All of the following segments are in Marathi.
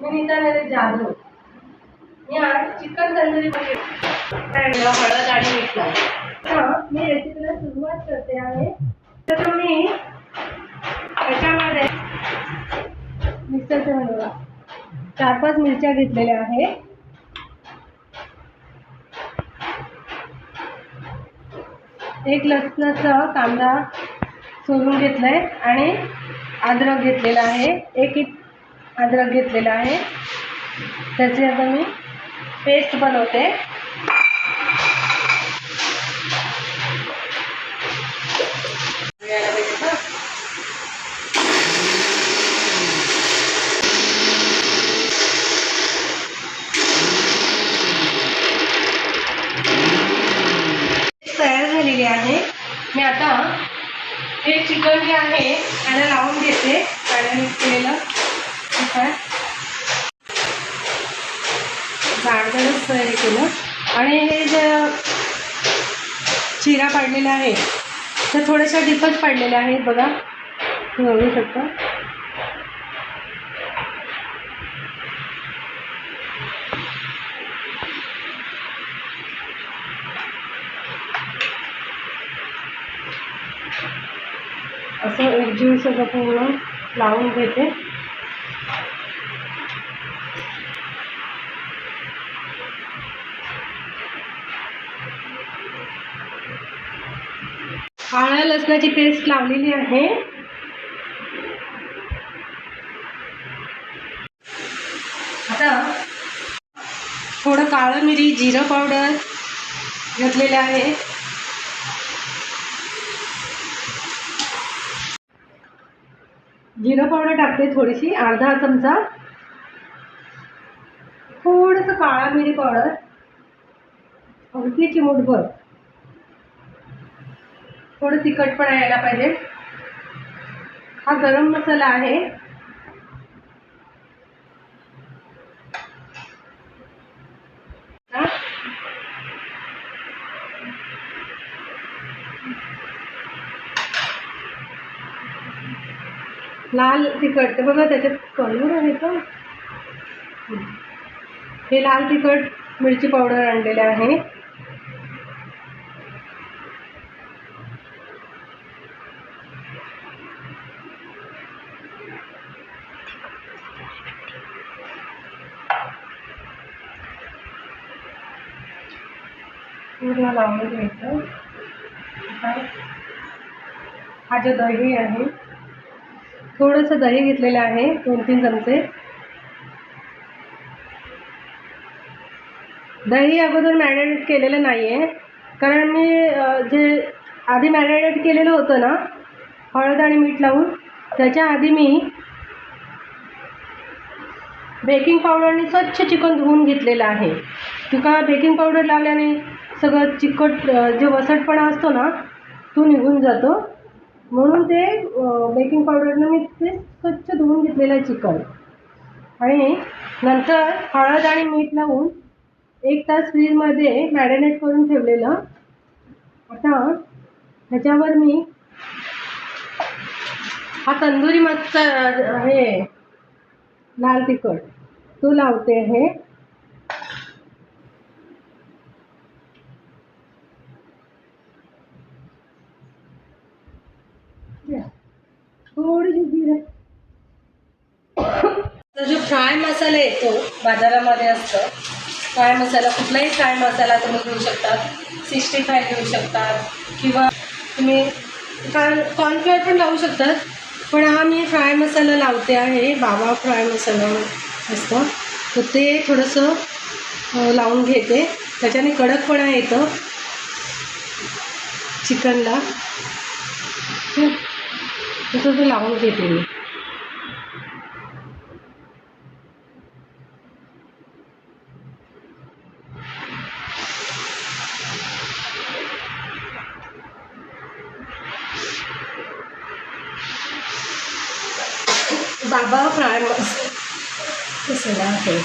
मी नीता नरेश जाधव. मी आज चिकन तंदुरी हळद आणि मीठ लावून मी रेसिपीला सुरुवात करते आहे. तर तुम्ही त्याच्यामध्ये मिक्सरचा बनवा चार पाच मिरच्या घेतलेल्या आहे एक लसणाचा कांदा सोलून घेतलाय आणि अद्रक घेतलेला आहे. एक एक अद्रक घेतलेला आहे. त्याची आता मी पेस्ट बनवते. तयार झालेली आहे. मी आता हे चिकन जे आहे त्याला लावून घेते. कारण केलेलं काय आहे जाडजाडच केलं. आणि हे जे चिरा पाडलेल्या आहे त्या थोड्याशा डिपच पाडलेल्या आहेत बघा. तुम्ही बघू शकता. असं एकजीव सगळं पूर्ण लावून घेते. लसणाची पेस्ट लावलेली आहे. आता थोडं काळं मिरी जिरं पावडर घातलेलं आहे. जिरं पावडर टाकते थोडीशी अर्धा चमचा. थोडंसं काळा मिरी पावडर. अगदी चिमूटभर. थोडं तिखट पण यायला पाहिजे. हा गरम मसाला आहे. लाल तिखट बघा त्याच्यात कलर आहे का? हे लाल तिखट मिरची पावडर आणलेले आहे. पूर्ण लावून घ्यायचं. आता हा जो दही आहे थोडंसं दही घेतलेलं आहे दोन तीन चमचे. दही अगोदर मॅरिनेट केलेलं नाही आहे कारण मी जे आधी मॅरिनेट केलेलं होतं ना हळद आणि मीठ लावून त्याच्या आधी मी बेकिंग पावडरने स्वच्छ चिकन धुवून घेतलेलं आहे. तुका बेकिंग पावडर लावल्याने सगळं चिकट जे वसटपणा असतो ना तो निघून जातो. म्हणून ते बेकिंग पावडरनं मी ते स्वच्छ धुवून घेतलेलं आहे चिकन आणि नंतर हळद आणि मीठ लावून एक तास फ्रीजमध्ये मॅरिनेट करून ठेवलेलं. आता ह्याच्यावर मी हा तंदुरी मस्त हे लाल तिखट तो लावते आहे थोडीशी जिरे तर जो फ्राय मसाला येतो बाजारामध्ये असतो फ्राय मसाला कुठलाही फ्राय मसाला तुम्ही घेऊ शकतात सिक्स्टी फाय घेऊ शकतात किंवा तुम्ही कॉर्न कॉर्नफ्लोअर पण लावू शकतात पण हा मी फ्राय मसाला लावते आहे बाबा फ्राय मसाला असतं. तर ते थोडंसं लावून घेते. त्याच्याने कडकपणा येतं. चिकनला. तसं ते लावून घेते मी बाबा फ्राय मसाला आहे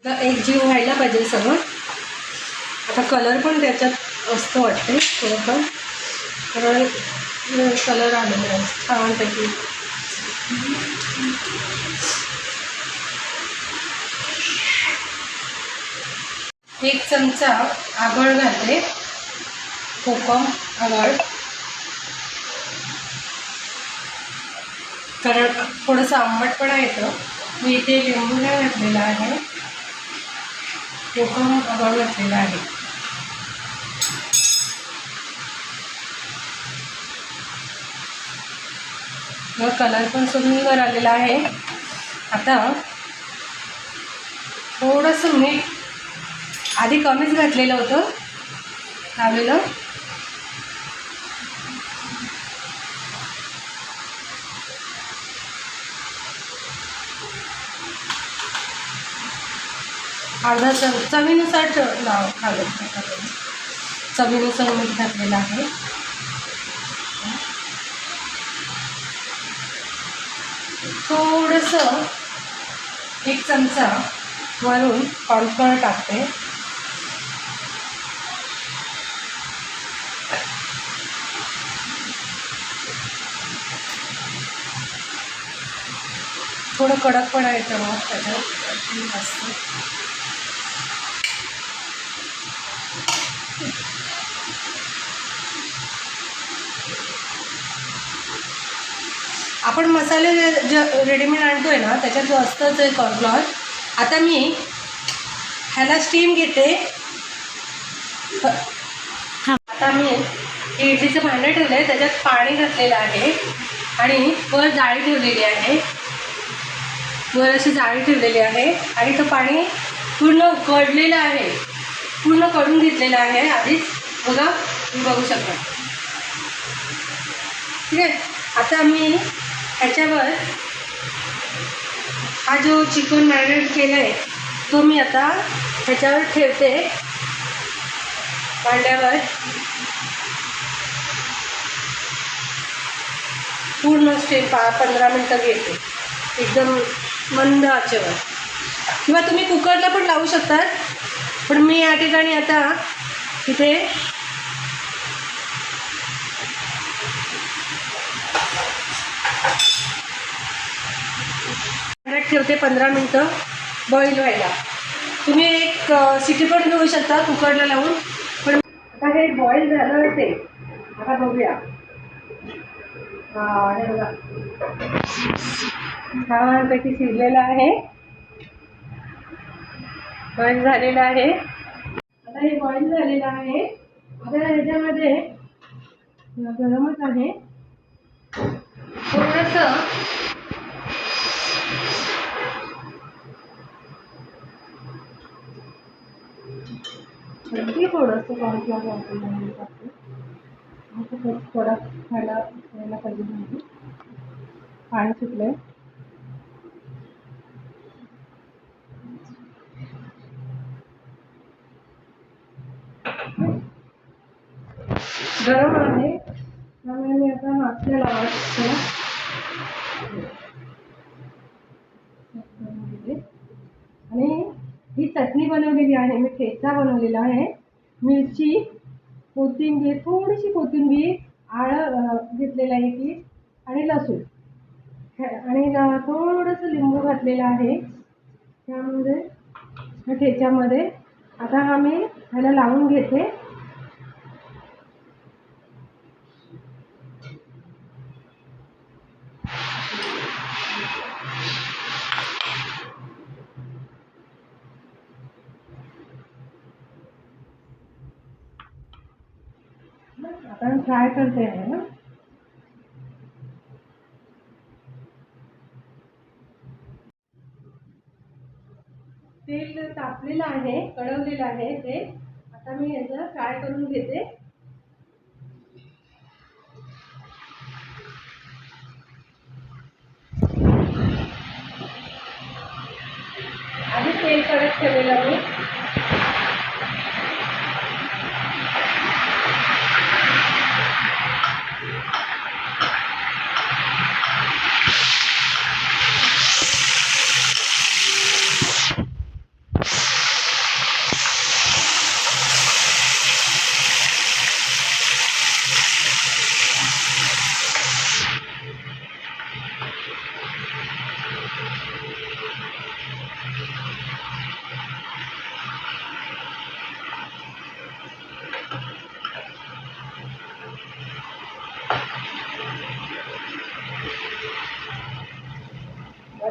आता एक जीव व्हायला पाहिजे सगळं आता कलर पण त्याच्यात असतो वाटते थोडंफार. कारण कलर आलेला आहे छानपैकी. एक चमचा आगळ घालते. कोकम आगळ कारण थोडंसं आंबटपणा येतं मी इथे लिंबू नाही घातलेला आहे. कोकम आगळ घातलेला आहे. मग कलर पण सुंदर आलेला आहे. आता थोडंसं मीठ आधी कमीच घातलेलं होतं. लावलेलं. अर्धा चव चवीनुसार ट- लाव घालत चवीनुसार मीठ घातलेलं आहे. थोडंसं एक चमचा वरून कॉर्नफ्लॉवर टाकते. थोडं कडकपणा येतं मग त्याच्यात. असतं आपण मसाले जे- जे रेडीमेड आणतोय ना त्याच्यात जो असतंच आहे कॉर्नफ्लॉवर आता मी ह्याला स्टीम घेते. आता मी हे इडलीचं भांडं ठेवलं आहे त्याच्यात पाणी घातलेलं आहे आणि वर जाळी ठेवलेली आहे. वर अशी जाळी ठेवलेली आहे आणि तो पाणी पूर्ण कडलेलं आहे. पूर्णकडून घेतलेलं आहे. आधीच बघा तुम्ही बघू शकता. ठीक आहे? आता मी ह्याच्यावर हा जो चिकन मॅरिनेट केला आहे तो मी आता ह्याच्यावर ठेवते. भांड्यावर. पूर्ण स्टेप पा पंधरा मिनटं घेते. एकदम मंद आचेवर. किंवा तुम्ही कुकरला पण लावू शकतात. पण मी या ठिकाणी आता इथे भांड्यात ठेवते पंधरा मिनटं बॉईल व्हायला. तुम्ही एक सिटी पण घेऊ शकता कुकरला लावून. पण आता हे बॉईल झालं ते. आता बघूया. हा हे बघा. छानपैकी शिजलेलं आहे. बॉईल झालेलं आहे. आता हे बॉईल झालेलं आहे. आता ह्याच्यामध्ये गरमच आहे. थोडंसं अगदी थोडंसं कॉर्नफ्लॉवर वापरलं टाकते थोडा खायला खायला पाहिजे म्हणजे. पाणी सुटलं गरम आहे. त्यामुळे मी आता मागच्या लावायचं आणि ही चटणी बनवलेली आहे मी ठेचा बनवलेला आहे. मिरची कोथिंबीर थोडीशी कोथिंबीर आळं घेतलेलं आहे की आणि लसूण. आणि थोडंसं लिंबू घातलेलं आहे. त्यामध्ये ह्या ठेच्यामध्ये. आता हा मी ह्याला लावून घेते. आपण फ्राय करते आहे ना. तेल तापलेलं आहे कळवलेलं आहे ते आता मी याचं फ्राय करून घेते. आधी तेल कडक ठेवलेलं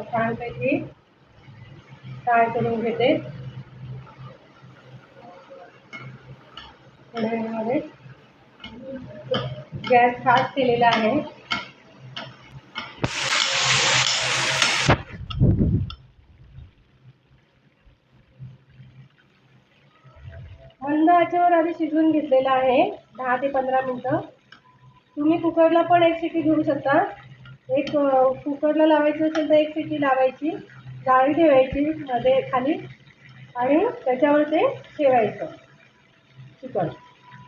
छानपैकी फ्राय करून घेते. कढईमध्ये गॅस फास्ट केलेला आहे. मंद आचेवर आधी शिजवून घेतलेलं आहे. दहा ते पंधरा मिनटं. तुम्ही कुकरला पण एक शिटी घेऊ शकता. एक कुकरला लावायचं असेल तर एक सिटी लावायची डाळी ठेवायची मध्ये खाली आणि त्याच्यावर ते ठेवायचं. चिकन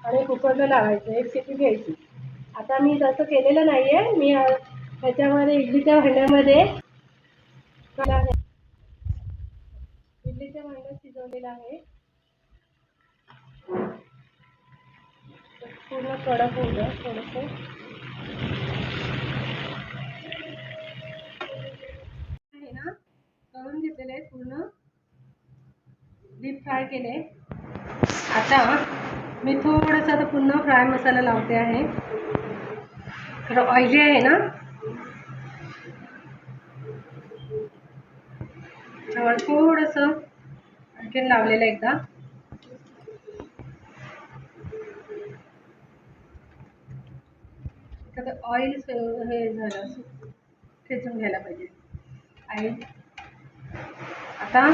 आणि कुकरला लावायचं एक शिटी घ्यायची. आता मी तसं केलेलं नाही आहे मी त्याच्यामध्ये ह्याच्यामध्ये इडलीच्या भांड्यामध्ये इडलीच्या भांड्यात शिजवलेलं आहे. पूर्ण कडक होऊ द्या थोडंसं. तळून घेतलेले आहेत पूर्ण. डीप फ्राय केले. आता मी थोडंसं आता पुन्हा फ्राय मसाला लावते आहे. थोडं ऑइली आहे ना? त्यावर थोडंसं आणखीन लावलेलं एकदा. ऑइल हे झालं खेचून घ्यायला पाहिजे. आणि आता.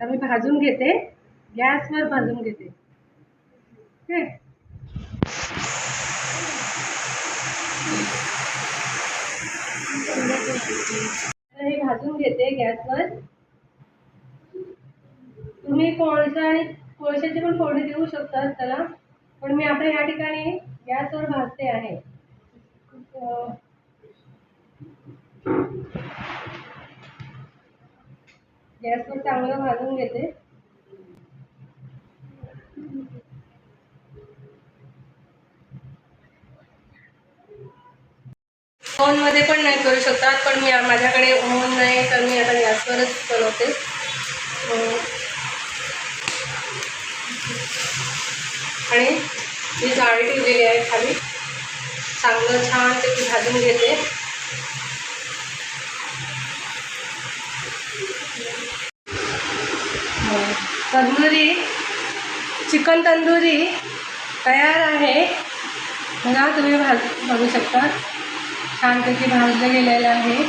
मी भाजून घेते. गॅसवर भाजून घेते. हे. भाजून घेते गॅसवर. तुम्ही कोळसा आणि कोळशाची पण फोडणी देऊ शकता त्याला. पण मी आता या ठिकाणी गॅसवर भाजते आहे. गॅसवर चांगलं भाजून घेते. ओव्हनमध्ये पण नाही करू शकतात पण मी माझ्याकडे ओव्हन नाही तर मी आता गॅसवरच बनवते. आणि मी जाळी ठेवलेली आहे खाली. चांगलं छान त्याची भाजून घेते. तंदुरी चिकन तंदुरी तयार आहे. बघा तुम्ही भाज बघू शकता. छानपैकी भाजलं गेलेलं आहे.